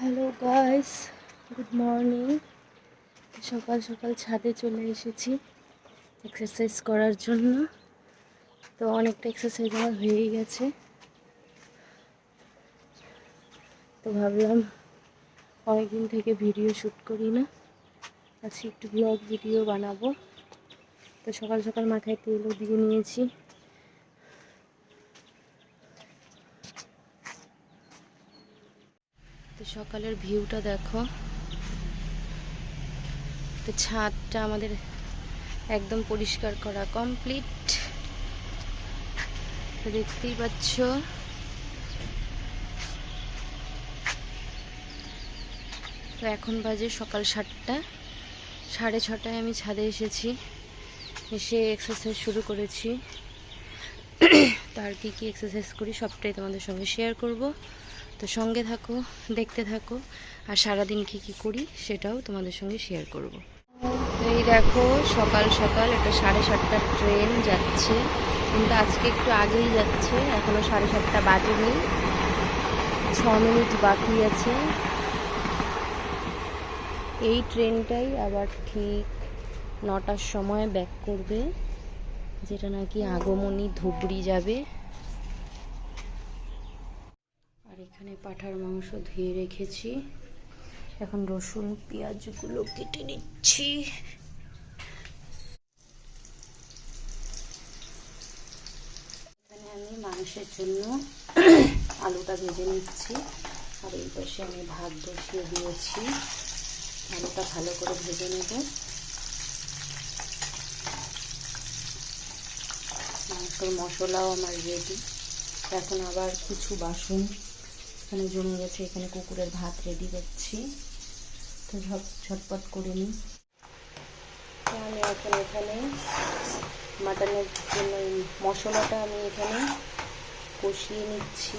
Hello guys good morning সকাল সকাল ছাদে চলে এসেছি এক্সারসাইজ করার জন্য। তো অনেকটা এক্সারসাইজ আমার হয়েই গেছে। তো ভাবলাম অনেকদিন থেকে ভিডিও শ্যুট করি না। আজকে একটু ব্লগ ভিডিও বানাবো। তো সকাল সকাল মাথায় তেলও দিয়ে নিয়েছি। তো সকালের ভিউটা দেখো। তো ছাদটা আমাদের একদম পরিষ্কার করা কমপ্লিট দেখতেই পাচ্ছ। তো এখন বাজে সকাল সাতটা। সাড়ে ছটায় আমি ছাদে এসেছি। এসে এক্সারসাইজ শুরু করেছি। তার কি কি এক্সারসাইজ করি সবটাই তোমাদের সঙ্গে শেয়ার করব। তো সঙ্গে থাকো, দেখতে থাকো, আর সারাদিন কি কি করি সেটাও তোমাদের সঙ্গে শেয়ার করব। এই দেখো, সকাল সকাল একটা সাড়ে সাতটার ট্রেন যাচ্ছে। কিন্তু আজকে একটু আগেই যাচ্ছে, এখনও সাড়ে সাতটা বাজেনি। ছ মিনিট বাকি আছে। এই ট্রেনটাই আবার ঠিক নটার সময় ব্যাক করবে, যেটা নাকি আগমনী ধুবড়ি যাবে। আর এখানে পাঠার মাংস ধুয়ে রেখেছি। এখন রসুন, পেঁয়াজগুলো কেটে নিচ্ছি। এখানে আমি মাংসের জন্য আলুটা ভেজে নিচ্ছি। আর এই পাশে আমি ভাত বসিয়ে দিয়েছি। আলুটা ভালো করে ভেজে নেব। মাংসের মশলাও আমার রেডি এখন আবার কিছু বাসন এখানে জমে গেছে, এখানে কুকুরের ভাত রেডি করছি। তো ঝট, ঝটপট করে নিই। তো আমি এখন এখানে মাটনের জন্য মশলাটা আমি এখানে কষিয়ে নিচ্ছি।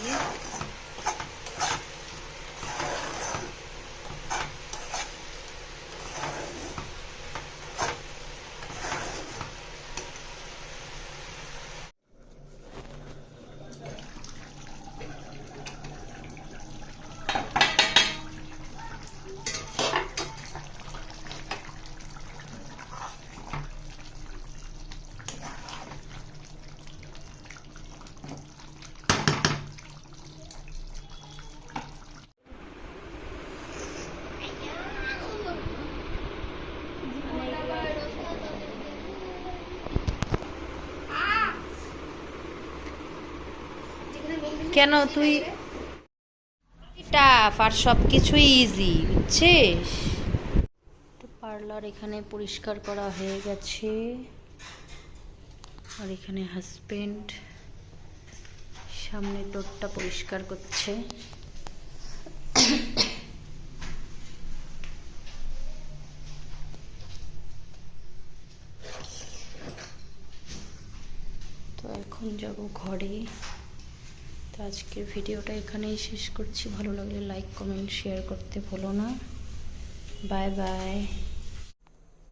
কেন তুই? টাফ আর সব কিছুই ইজি বুঝছিস পার্লার এখানে পরিষ্কার করা হয়ে গেছে। আর এখানে হাজবেন্ড সামনে ডোরটা পরিষ্কার করছে। তো এখন যাব ঘরে। তো আজকের ভিডিওটা এখানেই শেষ করছি। ভালো লাগলে লাইক কমেন্ট শেয়ার করতে ভুলো না। Bye bye